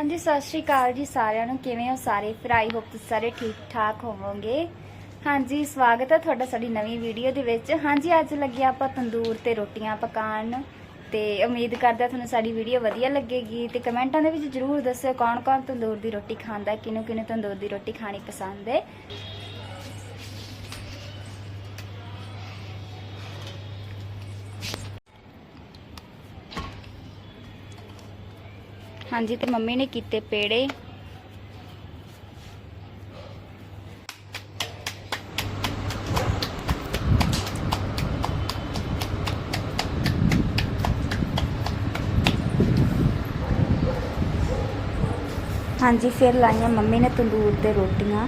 ਹਾਂਜੀ, ਸਤਿ ਸ਼੍ਰੀ ਅਕਾਲ ਜੀ ਸਾਰਿਆਂ ਨੂੰ। ਕਿਵੇਂ ਹੋ ਸਾਰੇ? ਫਿਰ ਆਈ ਹੋਪ ਤੁਸੀਂ ਸਾਰੇ ਠੀਕ ਠਾਕ ਹੋਵੋਗੇ। ਹਾਂਜੀ, ਸਵਾਗਤ ਹੈ ਤੁਹਾਡਾ ਸਾਡੀ ਨਵੀਂ ਵੀਡੀਓ ਦੇ ਵਿੱਚ। ਹਾਂਜੀ, ਅੱਜ ਲੱਗੇ ਆਪਾਂ ਤੰਦੂਰ ਤੇ ਰੋਟੀਆਂ ਪਕਾਉਣ। ਤੇ ਉਮੀਦ ਕਰਦੇ ਹਾਂ ਤੁਹਾਨੂੰ ਸਾਡੀ ਵੀਡੀਓ ਵਧੀਆ ਲੱਗੇਗੀ। ਤੇ ਕਮੈਂਟਾਂ ਦੇ ਵਿੱਚ ਜਰੂਰ ਦੱਸਿਓ ਕੌਣ ਕੌਣ ਤੰਦੂਰ ਦੀ ਰੋਟੀ ਖਾਂਦਾ ਕਿਹਨੂੰ ਕਿਹਨੂੰ ਤੰਦੂਰ ਦੀ ਰੋਟੀ ਖਾਣੀ ਪਸੰਦ ਹੈ। ਹਾਂਜੀ ਤੇ ਮੰਮੀ ਨੇ ਕੀਤੇ ਪੇੜੇ। ਹਾਂਜੀ ਫਿਰ ਲਾਈਆਂ ਮੰਮੀ ਨੇ ਤੰਦੂਰ ਤੇ ਰੋਟੀਆਂ।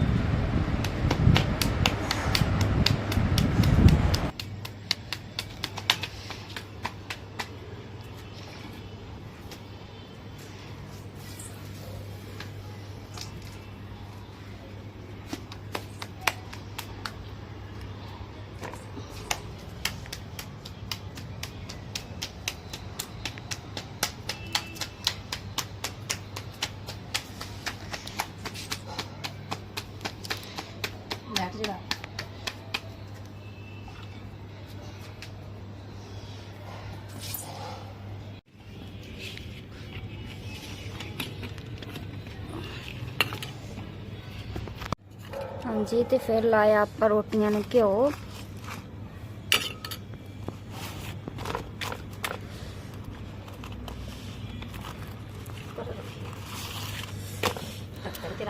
ਬੈਠ ਜਿਹੜਾ ਹਾਂਜੀ ਤੇ ਫਿਰ ਲਾਇਆ ਆਪਾਂ ਰੋਟੀਆਂ ਨੂੰ ਘਿਓ ਢੱਕਣ ਤੇ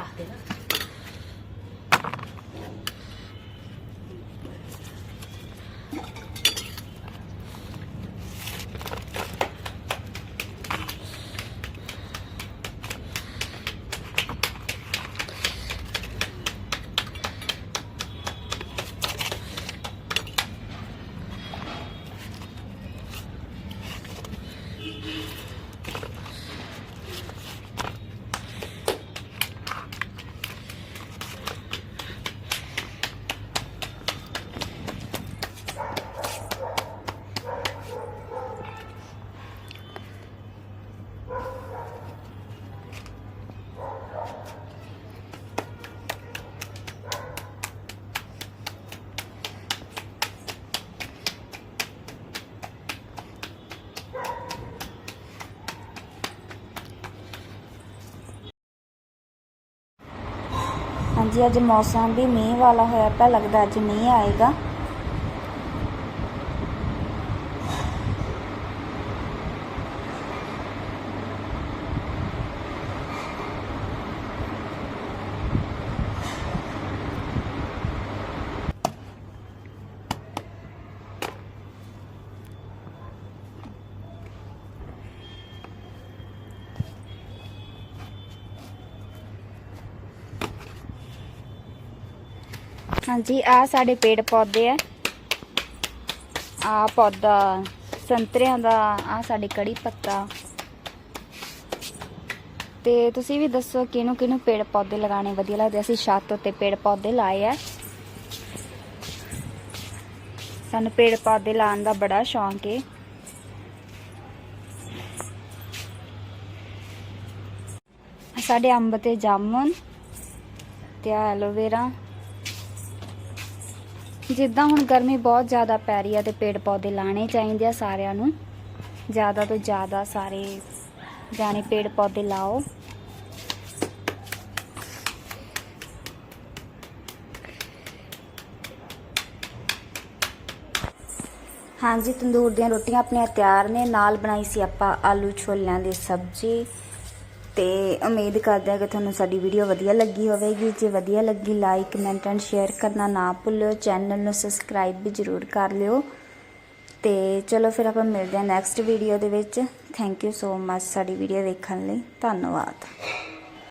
ਹਾਂਜੀ ਅੱਜ ਮੌਸਮ ਵੀ ਮੀਂਹ ਵਾਲਾ ਹੋਇਆ ਪਿਆ ਲੱਗਦਾ ਅੱਜ ਮੀਂਹ ਆਏਗਾ। ਹਾਂਜੀ ਆ ਸਾਡੇ ਪੇੜ ਪੌਦੇ ਆ। ਆ ਪੌਦਾ, ਸੰਤਰਿਆਂ ਦਾ ਆ ਸਾਡੇ ਕੜੀ ਪੱਤਾ। ਤੇ ਤੁਸੀਂ ਵੀ ਦੱਸੋ ਕਿਹਨੂੰ ਕਿਹਨੂੰ ਪੇੜ ਪੌਦੇ ਲਗਾਉਣੇ ਵਧੀਆ ਲੱਗਦੇ? ਅਸੀਂ ਛੱਤ ਉੱਤੇ ਪੇੜ ਪੌਦੇ ਲਾਏ ਆ। ਸਾਨੂੰ ਪੇੜ ਪੌਦੇ ਲਾਉਣ ਦਾ ਬੜਾ ਸ਼ੌਂਕ ਏ। ਸਾਡੇ ਅੰਬ ਤੇ ਜਾਮਨ ਤੇ ਐਲੋਵੇਰਾ ਜਿੱਦਾਂ ਹੁਣ ਗਰਮੀ ਬਹੁਤ ਜ਼ਿਆਦਾ ਪੈ ਰਹੀ ਆ ਤੇ ਪੇੜ ਪੌਦੇ ਲਾਣੇ ਚਾਹੀਦੇ ਆ ਸਾਰਿਆਂ ਨੂੰ, ਜ਼ਿਆਦਾ ਤੋਂ ਜ਼ਿਆਦਾ ਸਾਰੇ ਜਾਣੇ ਪੇੜ ਪੌਦੇ ਲਾਓ। ਹਾਂਜੀ, ਤੰਦੂਰ ਦੀਆਂ ਰੋਟੀਆਂ ਆਪਣੀਆਂ ਤਿਆਰ ਨੇ, ਨਾਲ ਬਣਾਈ ਸੀ ਆਪਾਂ ਆਲੂ ਛੋਲਿਆਂ ਦੀ ਸਬਜ਼ੀ। ਤੇ ਉਮੀਦ ਕਰਦੇ ਹਾਂ ਕਿ ਤੁਹਾਨੂੰ ਸਾਡੀ ਵੀਡੀਓ ਵਧੀਆ ਲੱਗੀ ਹੋਵੇਗੀ। ਜੇ ਵਧੀਆ ਲੱਗੀ ਲਾਈਕ ਕਮੈਂਟ ਐਂਡ ਸ਼ੇਅਰ ਕਰਨਾ ਨਾ ਭੁੱਲਿਓ ਚੈਨਲ ਨੂੰ ਸਬਸਕ੍ਰਾਈਬ ਵੀ ਜ਼ਰੂਰ ਕਰ ਲਿਓ। ਤੇ ਚਲੋ ਫਿਰ ਆਪਾਂ ਮਿਲਦੇ ਹਾਂ ਨੈਕਸਟ ਵੀਡੀਓ ਦੇ ਵਿੱਚ। ਥੈਂਕ ਯੂ ਸੋ ਮਚ ਸਾਡੀ ਵੀਡੀਓ ਵੇਖਣ ਲਈ। ਧੰਨਵਾਦ।